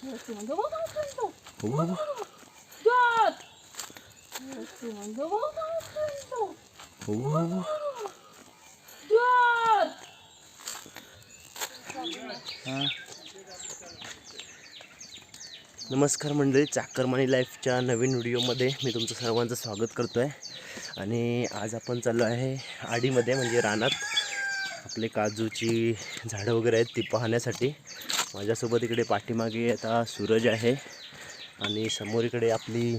Sumango, vamos, vamos, हो, हो. Dot! Sumango, vamos, vamos, हो, हो. Dot! नमस्कार मंडळी चाकरमानी लाईफच्या नवीन व्हिडिओमध्ये मी तुमचं सर्वांचं स्वागत करतो आहे आणि आज आपण चाललो आहे आडीमध्ये म्हणजे रानात आपले काजूची झाडं वगैरे आहेत ती पाहण्यासाठी माझ्यासोबत इकडे पाठीमागे आता सूरज आहे आणि समोर इकडे आपली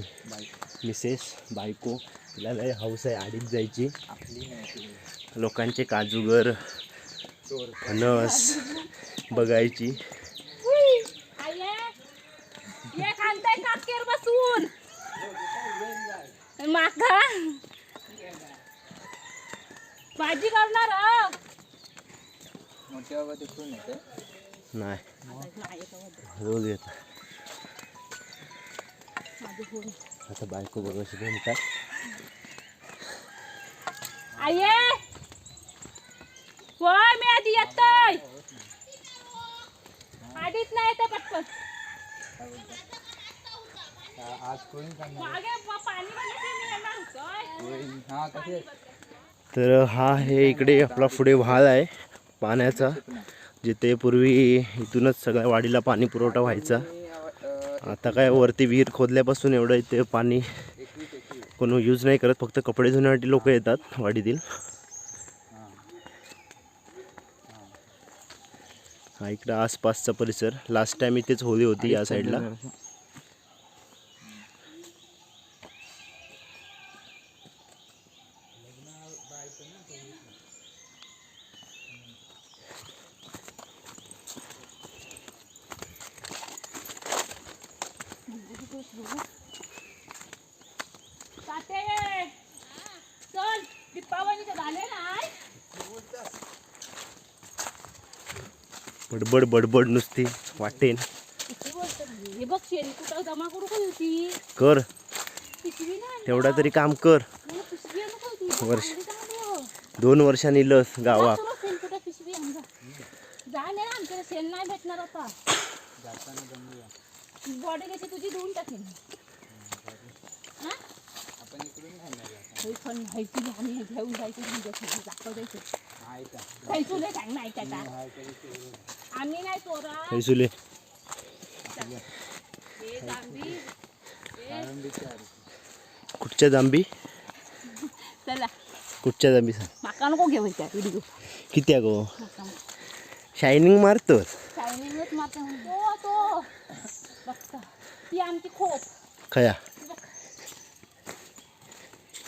मिसेस बायको. तिला लय हौस आहे आडीत जायची. लोकांचे काजूगर फणस बघायची. बसून माका भाजी करणार हं? नाही रोज येत माझे फोन. आता बायको बघायची म्हणतात आये होय मी आधी येतोय आधीच नाही येते पटकन आज कोणी करणार मागे प- पाणी भरण्यासाठी मी येणार होतोय. हा कसे तर हा आहे इकडे आपला पुढे व्हाळ आहे पाण्याचा जिथे पूर्वी इथूनच सगळ्या वाडीला पाणी पुरवठा व्हायचा. आता काय वरती विहीर खोदल्यापासून एवढं इथे पाणी कोण यूज नाही करत फक्त कपडे धुण्यासाठी लोक येतात वाडीतील. हा इकडं आसपासचा परिसर. लास्ट टाइम इथेच होळी होती या साईडला झाले बडबड बडबड नुसती वाटेन हे? हे बघ शेरी कुठं जमा करू का होती? कर. पिशवी तेवढा तरी काम कर. मला पिशवी आणू का होती? बघ, वर्ष. दोन वर्षांनी लस गावात पिशवी जा. नाही सेल नाही भेटणार आता. बॉडी कशी तुझी धुवून टाकेन. हा? आपण इकडून पण माहिती आम्ही घेऊन जायचं दाखवायचं नाही सांग नाही त्याचा आम्ही नाही चोरा हे जांभी. आहे कुठच्या जांबी चला. कुठच्या जांबी सांग. माका नको घेऊ त्या व्हिडिओ किती आहे गो शायनिंग मारतोस चायनीजच मारते तो तो बघता ती आमची खोप खया.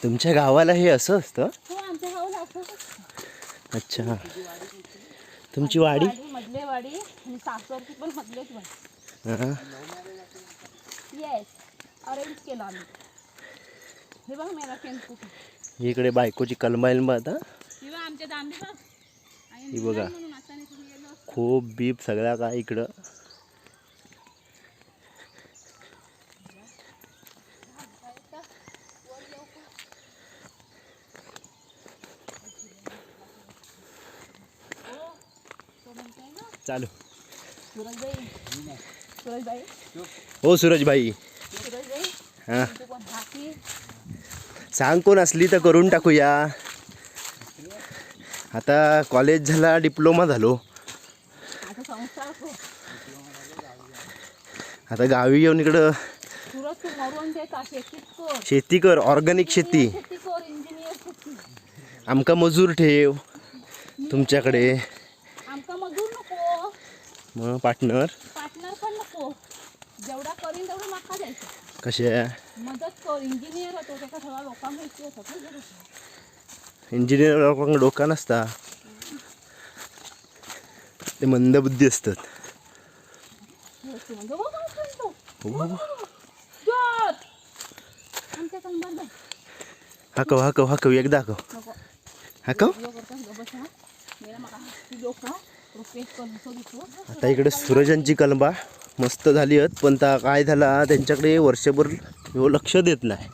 तुमच्या गावाला हे असं असतं? हो अच्छा. तुमची वाडी? मधले वाडी आणि सासरची पण मधलेच वाडी. येस अरेंज केलं आम्ही. हे बघ मेरा कुठे इकडे बायकोची कलमा इलमा आता ही बघा. खूप बीप सगळ्या काय इकडं. चालू. हो सूरजबाई. सुरजबाई. हां. सांग कोण असली तर करून टाकूया. आता कॉलेज झाला डिप्लोमा झालो. आता गावी येऊन इकडं सुरज शेती कर. ऑर्गॅनिक शेती. आमका मजूर ठेव तुमच्याकडे. मग पार्टनर पार्टनर पण नको. जेवढा करीन तेवढं माका द्यायचं कशा? मदत कर इंजिनियर होतो त्याचा सगळा लोकांना इतकी होतं पण बरोबर. इंजिनियर लोकांना डोका नसता. ते मंदबुद्धी असतात. हे. हो, हो. हाकव हाकव हाकव एकदा हाकव. हाकव? आता इकडे सूरजांची कलबा मस्त झाली आहेत पण ता काय झाला त्यांच्याकडे वर्षभर हो लक्ष देत नाही.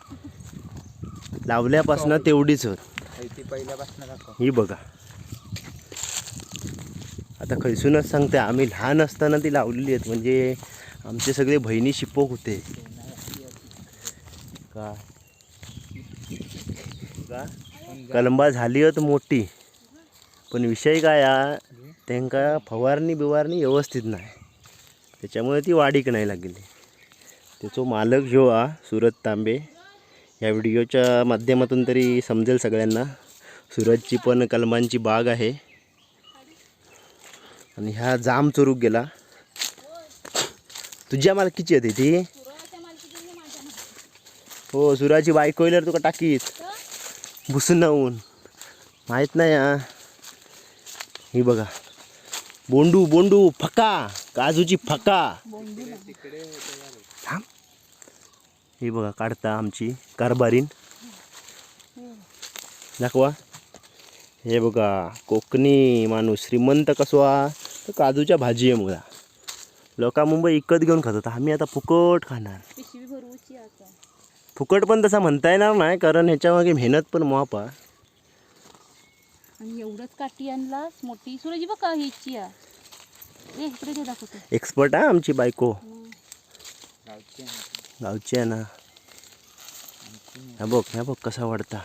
लावल्यापासनं तेवढीच होत. ही बघा. आता खैसूनच सांगते आम्ही लहान असताना ती लावलेली आहेत म्हणजे आमचे सगळे बहिणी शिपोक होते. का? का? कलंबा झाली होत मोठी. पण विषय काय हा फवारणी बिवारणी व्यवस्थित नाही. त्याच्यामुळे ती वाढीक नाही लागली. त्याचो मालक जो हा सुरत तांबे या व्हिडिओच्या माध्यमातून तरी समजेल सगळ्यांना. सुरतची पण कलमांची बाग आहे. आणि ह्या जाम चोरूक गेला. तुझ्या मालकीची होती ती. हो सुराची बायको येल्यावर तुका टाकीत. भुसून माहीत नाही हा. ही बघा. बोंडू बोंडू फका काजूची फका. थांब. ही बघा काढता आमची कारभारीन. दाखवा. हे बघा कोकणी माणूस श्रीमंत कसो हा तर काजूच्या भाजी आहे मुळा लोका मुंबई इकत घेऊन खातात आम्ही आता फुकट खाणार. फुकट पण तसा म्हणता येणार नाही कारण ह्याच्यामागे मेहनत पण माप आणि एवढंच काठी आणलास मोठी. सुरजी बघा आ ए इकडे ते दाखवतो. एक्सपर्ट आहे आमची बायको. हं. गावची गावची आहे ना. ह्या बघ ह्या बघ कसा वाढता.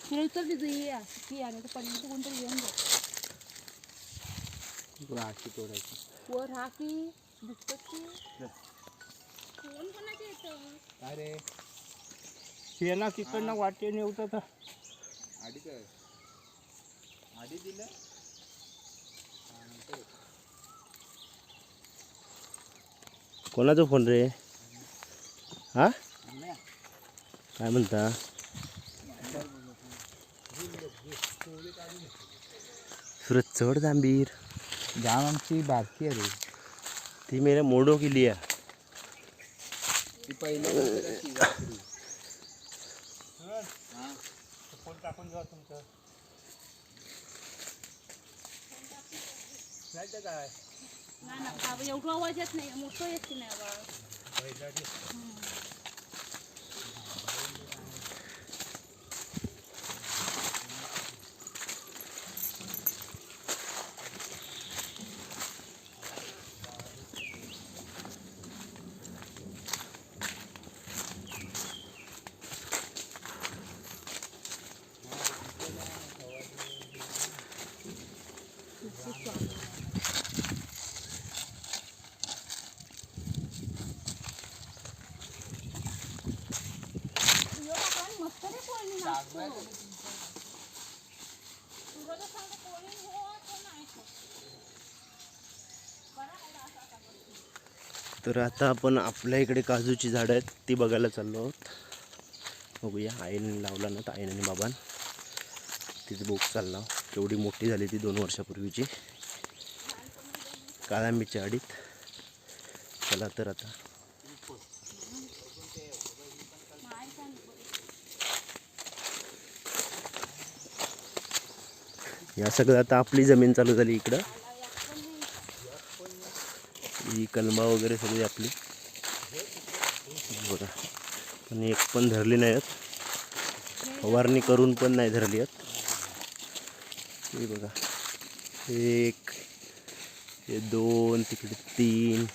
सुरज तर तिथं ये आ. आणि तर पडली कोणतरी तोडायची. वर हा की. दिसतात की कोण कोणाचे येतं अरे. शेणा तिकडनं वाटेने होतं आधी काय? आधी दिलं. कोणाचा फोन रे? हा? काय म्हणता? सुरत चढ जांबीर जाम आमची बारकी आहे रे. ती मेरे मोडो केली आहे ती पहिल्या जा तुमचं. नाही तर काय? नाही ना बाबा एवढा आवाज येत नाही मोठं येत नाही आवाज. तर आता आपण आपल्या इकडे काजूची झाडं आहेत ती बघायला चाललो आहोत. बघूया आईने लावला ना तर आईने आणि बाबान. तिथे बोक चालला. केवढी मोठी झाली ती दोन वर्षापूर्वीची. काळांबीच्या अडीत चला तर आता. या सगळं आता आपली जमीन चालू झाली इकडं. ही कलमा वगैरे सगळी आपली. बघा. पण एक पण धरली नाही आहेत. फवारणी करून पण नाही धरली आहेत. हे बघा. एक हे दोन तिकडे तीन.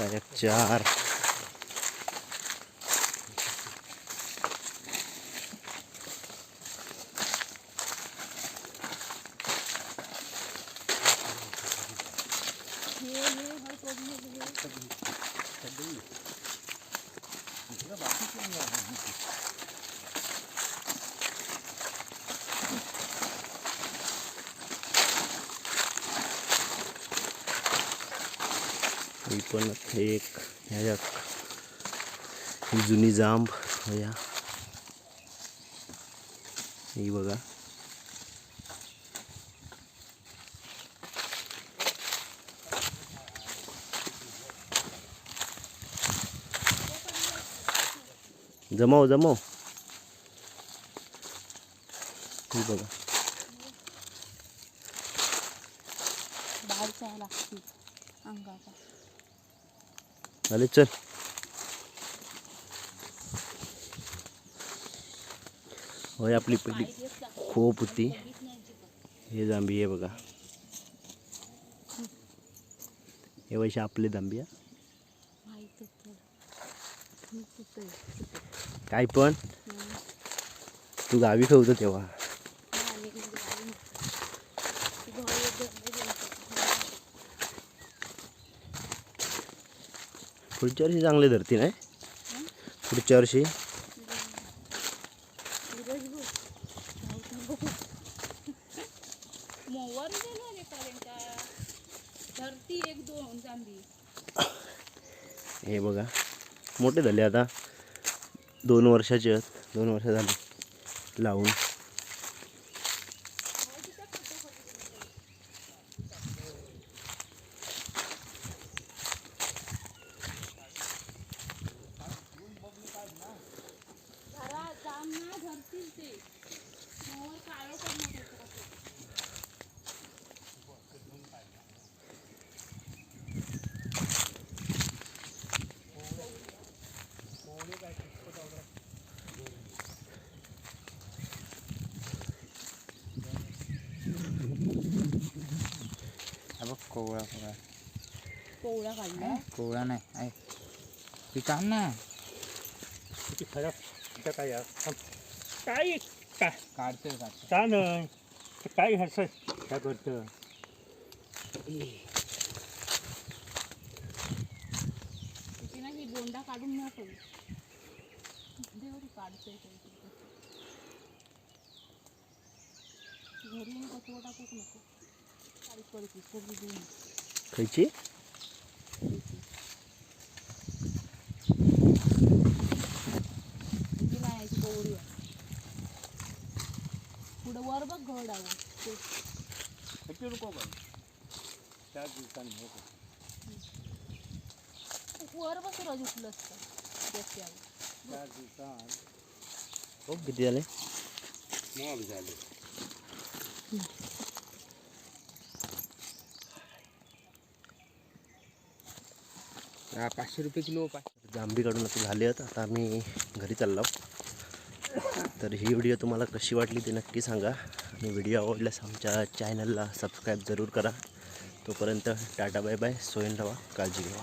एक चार. ही पण एक ह्या ही जुनी जांब हो ह्या ही बघा. जमाव जमाव. बघा. आले चल. होय आपली पहिली खोप होती. हे जांभी आहे बघा. हे वैसे आपले जांभी आहे. काय पण. तू गावी ठेवतो तेव्हा. पुढच्या वर्षी चांगले धरती नाही? पुढच्या वर्षी. एक हे बघा मोठे झाले आता. दोन वर्षाचे आहेत. दोन वर्ष झाले. लावून. हा बघ कोवळा कोवळा कोवळा काढला कोवळा नाही आहे ती काम ना किती खराब इथं काय आहे? थांब. काय काय काढतोय काढतोय का नाही ते काय असं काय करतं तिने ही बोंडा काढून न ठेवली देवरी काढतोय ते तिथे. घरी येऊन कचरा टाकूच नको काढीत पडते कोबी देऊन खायची किती नाही याची कोवडी आहे पुढं वर बघ घड किती रुपये पण चार दिवसांनी हो? वर बघ रोज उठलं असतं. चार दिवसांत. हो किती झाले? मग झाले. पाचशे रुपये किलो पाच जांभी काढून आता झाले आहेत. आता आम्ही घरी चाललो तर ही व्हिडिओ तुम्हाला कशी वाटली ते नक्की सांगा. आणि व्हिडिओ आवडल्यास आमच्या चॅनलला सबस्क्राईब जरूर करा. तोपर्यंत टाटा बाय बाय सोयन राहा काळजी घ्यावा